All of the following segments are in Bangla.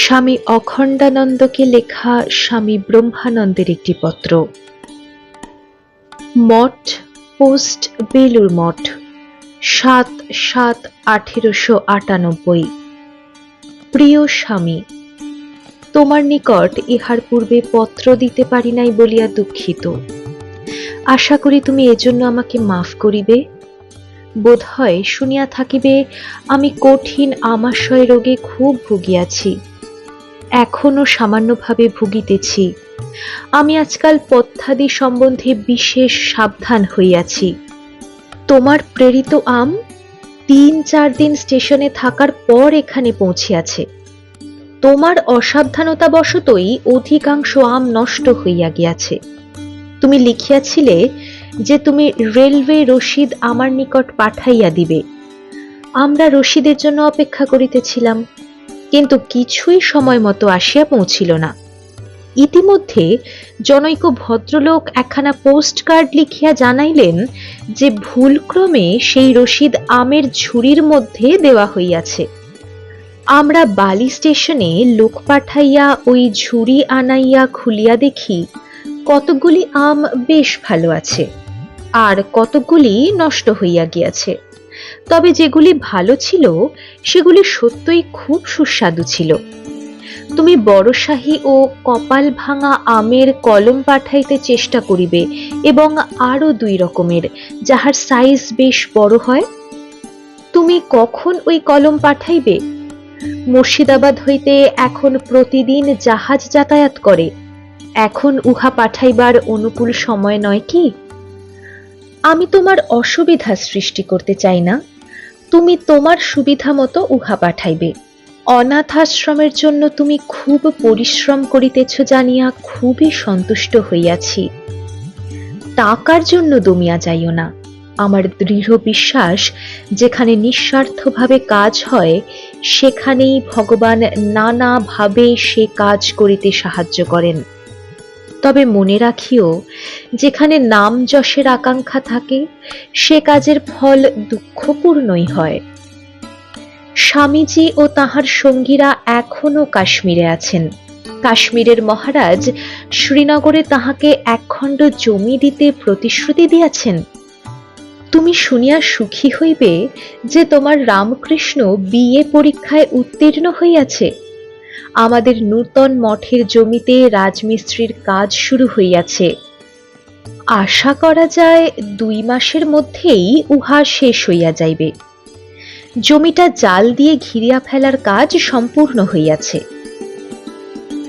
স্বামী অখণ্ডানন্দকে লেখা স্বামী ব্রহ্মানন্দের একটি পত্র। মঠ, পোস্ট বেলুর মঠ, সাত সাত আঠেরোশো আটানব্বই। প্রিয় স্বামী, তোমার নিকট ইহার পূর্বে পত্র দিতে পারি নাই বলিয়া দুঃখিত। আশা করি তুমি এজন্য আমাকে মাফ করিবে। বোধ হয় শুনিয়া থাকিবে, আমি কঠিন আমাশয় রোগে খুব ভুগিয়াছি। এখনও সামান্যভাবে ভুগিতেছি। আমি আজকাল পথ্যাদি সম্বন্ধে বিশেষ সাবধান হইয়াছি। তোমার প্রেরিত আম তিন চার দিন স্টেশনে থাকার পর এখানে পৌঁছিয়াছে। তোমার অসাবধানতা বশতই অধিকাংশ আম নষ্ট হইয়া গিয়াছে। তুমি লিখিয়াছিলে যে তুমি রেলওয়ে রসিদ আমার নিকট পাঠাইয়া দিবে। আমরা রসিদের জন্য অপেক্ষা করিতেছিলাম। কিন্তু কিছুই সময় মতো আসিয়া পৌঁছিল না। ইতিমধ্যে জনৈক ভদ্রলোক একখানা পোস্ট কার্ড লিখিয়া জানাইলেন যে ভুলক্রমে সেই রসিদ আমের ঝুড়ির মধ্যে দেওয়া হইয়াছে। আমরা বালি স্টেশনে লোক পাঠাইয়া ওই ঝুড়ি আনাইয়া খুলিয়া দেখি, কতকগুলি আম বেশ ভালো আছে, আর কতকগুলি নষ্ট হইয়া গিয়াছে। তবে যেগুলি ভালো ছিল, সেগুলি সত্যই খুব সুস্বাদু ছিল। তুমি বড়শাহী ও কপাল ভাঙা আমের কলম পাঠাইতে চেষ্টা করিবে এবং আরও দুই রকমের, যাহার সাইজ বেশ বড় হয়। তুমি কখন ওই কলম পাঠাইবে? মুর্শিদাবাদ হইতে এখন প্রতিদিন জাহাজ যাতায়াত করে। এখন উহা পাঠাইবার অনুকূল সময় নয় কি? আমি তোমার অসুবিধা সৃষ্টি করতে চাই না। তুমি তোমার সুবিধা মতো উহা পাঠাইবে। অনাথাশ্রমের জন্য তুমি খুব পরিশ্রম করিতেছ জানিয়া খুবই সন্তুষ্ট হইয়াছি। টাকার জন্য দমিয়া যাইও না। আমার দৃঢ় বিশ্বাস, যেখানে নিঃস্বার্থভাবে কাজ হয়, সেখানেই ভগবান নানাভাবে সে কাজ করিতে সাহায্য করেন। তবে মনে রাখিও, যেখানে নাম যশের আকাঙ্ক্ষা থাকে, সে কাজের ফল দুঃখপূর্ণই হয়। স্বামীজি ও তাহার সঙ্গীরা এখনও কাশ্মীরে আছেন। কাশ্মীরের মহারাজ শ্রীনগরে তাহাকে একখণ্ড জমি দিতে প্রতিশ্রুতি দিয়াছেন। তুমি শুনিয়া সুখী হইবে যে তোমার রামকৃষ্ণ বিএ পরীক্ষায় উত্তীর্ণ হইয়াছে। আমাদের নূতন মঠের জমিতে রাজমিস্ত্রির কাজ শুরু হইয়াছে। আশা করা যায় দুই মাসের মধ্যেই উহা শেষ হইয়া যাইবে। জমিটা জাল দিয়ে ঘিরিয়া ফেলার কাজ সম্পূর্ণ হইয়াছে।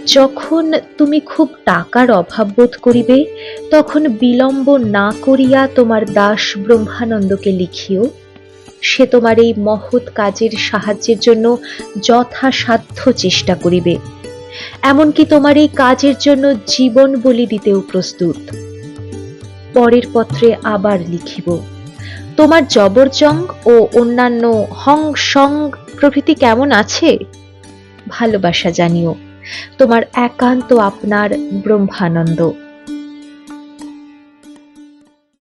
যখন তুমি খুব টাকার অভাব বোধ করিবে, তখন বিলম্ব না করিয়া তোমার দাস ব্রহ্মানন্দকে লিখিও সে তোমার এই মহৎ কাজের সাহায্যের জন্য যথাসাধ্য চেষ্টা করিবে। এমনকি তোমার এই কাজের জন্য জীবন বলি দিতেও প্রস্তুত। পরের পত্রে আবার লিখিব, তোমার জবরজং ও অন্যান্য হং সং প্রভৃতি কেমন আছে? ভালোবাসা জানিও, তোমার একান্ত আপনার ব্রহ্মানন্দ।